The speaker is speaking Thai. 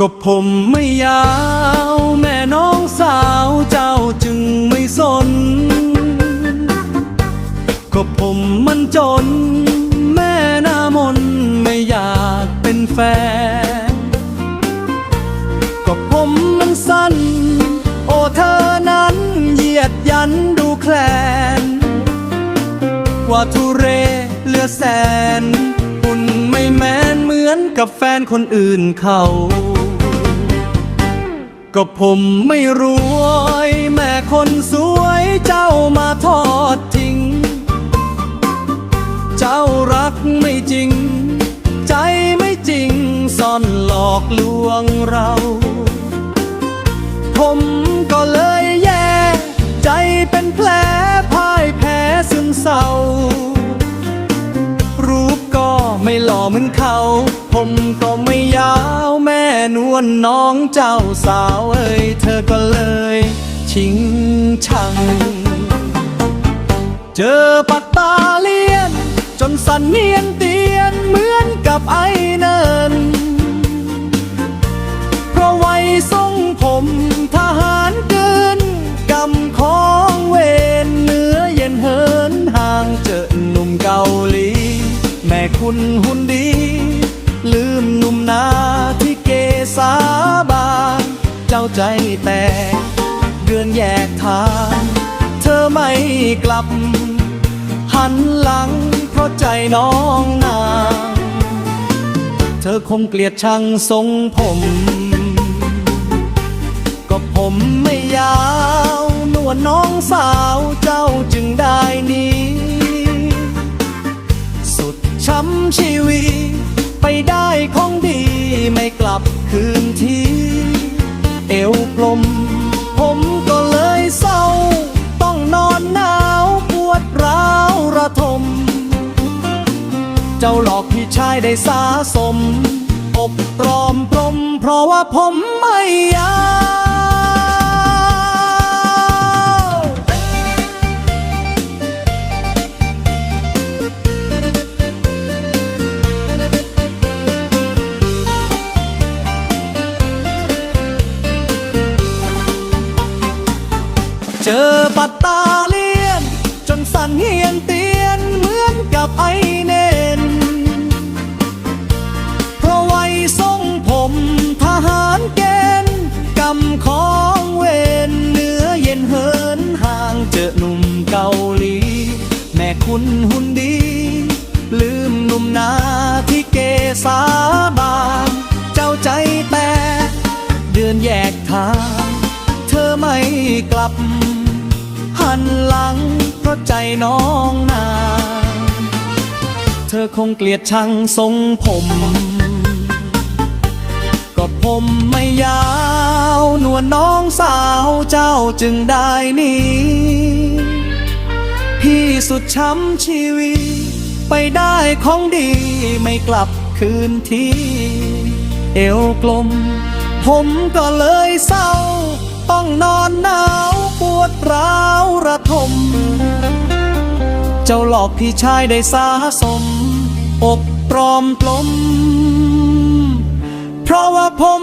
ก็ผมไม่ยาว แม่น้องสาวเจ้าจึงไม่สน ก็ผมมันจน แม่หน้ามนไม่อยากเป็นแฟน ก็ผมมันสั้น โอ้เธอนั้นเหยียดยันดูแคลนกว่าทุเรเหลือแสนหุ่นไม่แมนเหมือนกับแฟนคนอื่นเขา ก็ผมไม่รวย แม่คนสวยเจ้ามาทอดทิ้ง เจ้ารักไม่จริง ใจไม่จริงซ่อนหลอกลวงเรา ผมก็เลยแย่ ใจเป็นแผลพ่ายแพ้ซึมเศร้า รูปก็ไม่หล่อเหมือนเขา ผมก็ นวลน้องเจ้าสาวเอ้ยเธอก็เลย ชิงชัง เจอปักตาเลียน จนสันเนียนเตียนเหมือนกับไอเนิน เพราะไว้ทรงผมทหารเกินกำของเวนเนื้อเย็นเหินห่างเจอหนุ่มเกาหลี แม่คุณหุ่นดี เจ้าใจแตก เดือนแยกทาง เธอไม่กลับ หันหลังเพราะใจน้องนาง เธอคงเกลียดชังทรงผม ก็ผมไม่ยาว นวลน้องสาวเจ้าจึงได้นี้ สุดช้ำชีวิตไปได้ของดีไม่กลับคืนที่ วกลม ผมก็เลยเศร้า ต้องนอนหนาวปวดร้าวระทม เจ้าหลอกพี่ชายได้สาสม อบตรอมปรมเพราะว่าผมไม่ยา สั่นเฮียนเตียนเหมือนกับไอเนนเพราะไว้ทรงผมทหารเกณฑ์กำของเวนเนื้อเย็นเหินห่างเจอหนุ่มเกาหลี แม่คุณหุ่นดี ลืมหนุ่มนาที่เกสาบานเจ้าใจแตกเดือนแยกทาง เธอไม่กลับ หันหลัง เพราะใจน้องนาง เธอคงเกลียดชังทรงผม ก็ผมไม่ยาว นวลน้องสาวเจ้าจึงได้นี่พี่สุดช้ำชีวิต ไปได้ของดีไม่กลับคืนทีเอวกลม ผมก็เลยเศร้า ต้องนอนหนาวปวด ร้าวระทม เจ้าหลอกพี่ชายได้สาสมอกปลอมปลม เพราะว่าผม